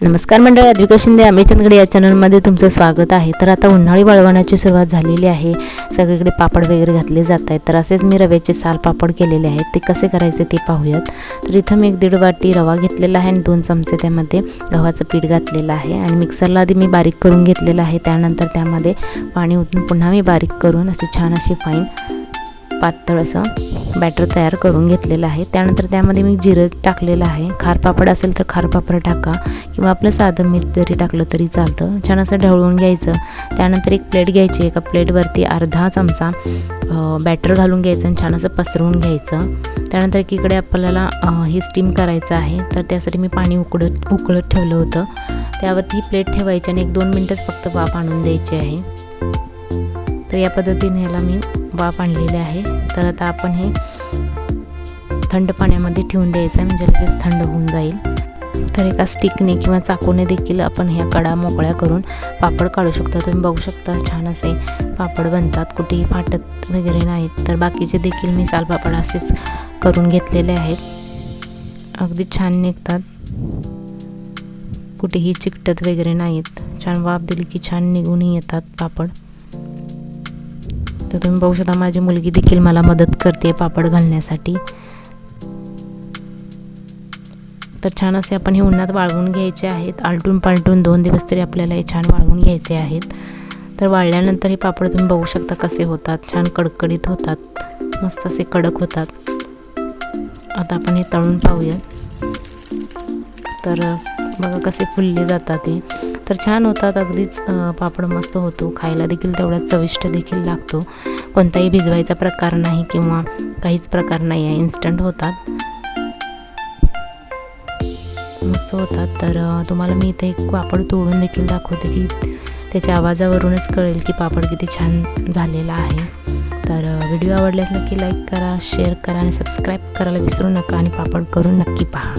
नमस्कार मंडळी अद्विका शिंदे आम्ही चंदगडे या चॅनलमध्ये तुमचं स्वागत आहे. तर आता उन्हाळी वळवण्याची सुरुवात झालेली आहे. सगळीकडे पापड वगैरे घातले जात आहेत. तर असेच मी रव्याचे साल पापड केलेले आहेत. ते कसे करायचे ते पाहूयात. तर इथं मी एक दीड वाटी रवा घेतलेला आहे आणि दोन चमचे त्यामध्ये गव्हाचं पीठ घातलेलं आहे. आणि मिक्सरला आधी मी बारीक करून घेतलेलं आहे. त्यानंतर त्यामध्ये पाणी ओतून पुन्हा मी बारीक करून अशी छान अशी फाईन पातळ असं बॅटर तयार करून घेतलेलं आहे. त्यानंतर त्यामध्ये मी जिरं टाकलेलं आहे. खारपापड असेल तर खारपापड टाका किंवा आपलं साधं मीठ जरी टाकलं तरी चालतं. छान असं ढवळून घ्यायचं. त्यानंतर एक प्लेट घ्यायची. एका प्लेटवरती अर्धा चमचा बॅटर घालून घ्यायचं आणि छान असं पसरवून घ्यायचं. त्यानंतर एकीकडे आपल्याला हे स्टीम करायचं आहे. तर त्यासाठी मी पाणी उकडत उकळत ठेवलं होतं. त्यावरती प्लेट ठेवायची आणि एक दोन मिनटंच फक्त वाफ आणून द्यायची आहे. तर या पद्धतीने ह्याला मी वाफ आणलेले आहे. तर आता आपण हे थंड पाण्यामध्ये ठेवून द्यायचं आहे. म्हणजे लगेच थंड होऊन जाईल. तर एका स्टिकने किंवा चाकूने देखील आपण ह्या कडा मोकळ्या करून पापड काढू शकता. तुम्ही बघू शकता छान असे पापड बनतात. कुठेही फाटत वगैरे नाहीत. तर बाकीचे देखील मी सालपापड असेच करून घेतलेले आहेत. अगदी छान निघतात. कुठेही चिकटत वगैरे नाहीत. छान वाफ दिली की छान निघूनही येतात पापड. तर तुम्ही बघू शकता माझी मुलगी देखील मला मदत करते पापड घालण्यासाठी. तर छान असे आपण हे उन्हात वाळवून घ्यायचे आहेत. आलटून पालटून दोन दिवस तरी आपल्याला हे छान वाळवून घ्यायचे आहेत. तर वाळल्यानंतर हे पापड तुम्ही बघू शकता कसे होतात. छान कडकडीत होतात. मस्त असे कडक होतात. आता आपण हे तळून पाहूयात. तर बघा कसे फुलले जातात ते तर छान होतात. अगदीच पापड मस्त होतो. खायला देखील तेवढा चविष्ट देखील लागतो. कोणताही भिजवायचा प्रकार नाही किंवा काहीच प्रकार नाही आहे. इन्स्टंट होतात. मस्त होतात. तर तुम्हाला मी इथे एक पापड तोडून देखील दाखवते की त्याच्या आवाजावरूनच कळेल की पापड किती छान झालेला आहे. तर व्हिडिओ आवडल्यास नक्की लाईक करा शेअर करा आणि सबस्क्राईब करायला विसरू नका आणि पापड करून नक्की पहा.